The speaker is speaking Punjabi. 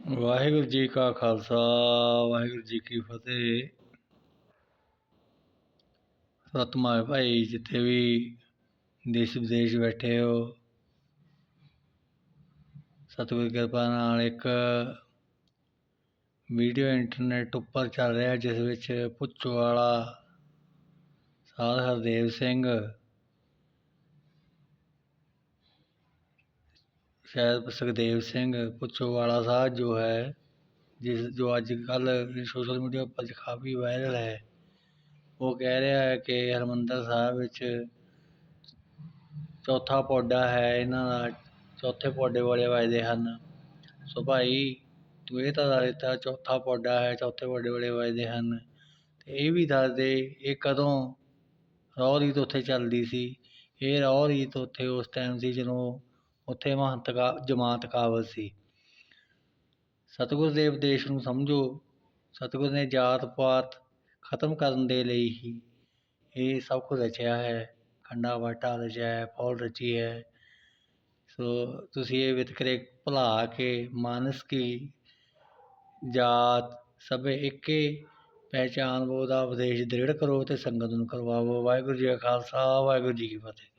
ਵਾਹਿਗੁਰੂ ਜੀ ਕਾ ਖਾਲਸਾ, ਵਾਹਿਗੁਰੂ ਜੀ ਕੀ ਫਤਿਹ। ਸਤਿਮਾਏ ਭਾਈ, ਜਿੱਥੇ ਵੀ ਦੇਸ਼ ਵਿਦੇਸ਼ ਬੈਠੇ ਹੋ, ਸਤਿਗੁਰ ਕਿਰਪਾ ਨਾਲ ਇੱਕ ਵੀਡੀਓ ਇੰਟਰਨੈਟ ਉੱਪਰ ਚੱਲ ਰਿਹਾ, ਜਿਸ ਵਿੱਚ ਪੁੱਛੋ ਵਾਲਾ ਸਾਧ ਹਰਦੇਵ ਸਿੰਘ ਸ਼ਾਇਦ ਸੁਖਦੇਵ ਸਿੰਘ ਪੁੱਛੋ ਵਾਲਾ ਸਾਹਿਬ ਜੋ ਹੈ, ਜਿਸ ਜੋ ਅੱਜ ਕੱਲ੍ਹ ਸੋਸ਼ਲ ਮੀਡੀਆ ਉੱਪਰ ਕਾਫੀ ਵਾਇਰਲ ਹੈ, ਉਹ ਕਹਿ ਰਿਹਾ ਹੈ ਕਿ ਹਰਿਮੰਦਰ ਸਾਹਿਬ ਵਿੱਚ ਚੌਥਾ ਪੌਡਾ ਹੈ, ਇਹਨਾਂ ਦਾ ਚੌਥੇ ਪੌਡੇ ਵਾਲੇ ਵੱਜਦੇ ਹਨ। ਸੋ ਭਾਈ, ਤੂੰ ਇਹ ਤਾਂ ਦੱਸ ਦਿੱਤਾ, ਚੌਥਾ ਪੌਡਾ ਹੈ, ਚੌਥੇ ਪੌਡੇ ਵਾਲੇ ਵੱਜਦੇ ਹਨ। ਅਤੇ ਇਹ ਵੀ ਦੱਸ ਦੇ, ਇਹ ਕਦੋਂ ਰੋਹ ਰੀਤ ਉੱਥੇ ਚੱਲਦੀ ਸੀ? ਇਹ ਰੋਹ ਰੀਤ ਉੱਥੇ ਉਸ ਟਾਈਮ ਸੀ ਜਦੋਂ ਉੱਥੇ ਮਹੰਤ ਕਾ, ਜਮਾਤ ਕਾਬਲ ਸੀ। ਸਤਿਗੁਰ ਦੇ ਉਪਦੇਸ਼ ਨੂੰ ਸਮਝੋ। ਸਤਿਗੁਰ ਨੇ ਜਾਤ ਪਾਤ ਖਤਮ ਕਰਨ ਦੇ ਲਈ ਹੀ ਇਹ ਸਭ ਕੁਝ ਰਚਿਆ ਹੈ। ਖੰਡਾ ਬਾਟਾ ਰਚਿਆ ਹੈ, ਫੌਲ ਰਚੀ ਹੈ। ਸੋ ਤੁਸੀਂ ਇਹ ਵਿਤਕਰੇ ਭੁਲਾ ਕੇ ਮਾਨਸ ਕੀ ਜਾਤ ਸਭੇ ਇੱਕੇ ਪਹਿਚਾਨ ਬੋ ਦਾ ਉਪਦੇਸ਼ ਦ੍ਰਿੜ ਕਰੋ ਤੇ ਸੰਗਤ ਨੂੰ ਕਰਵਾਵੋ। ਵਾਹਿਗੁਰੂ ਜੀ ਕਾ ਖਾਲਸਾ, ਵਾਹਿਗੁਰੂ ਜੀ ਕੀ ਫਤਿਹ।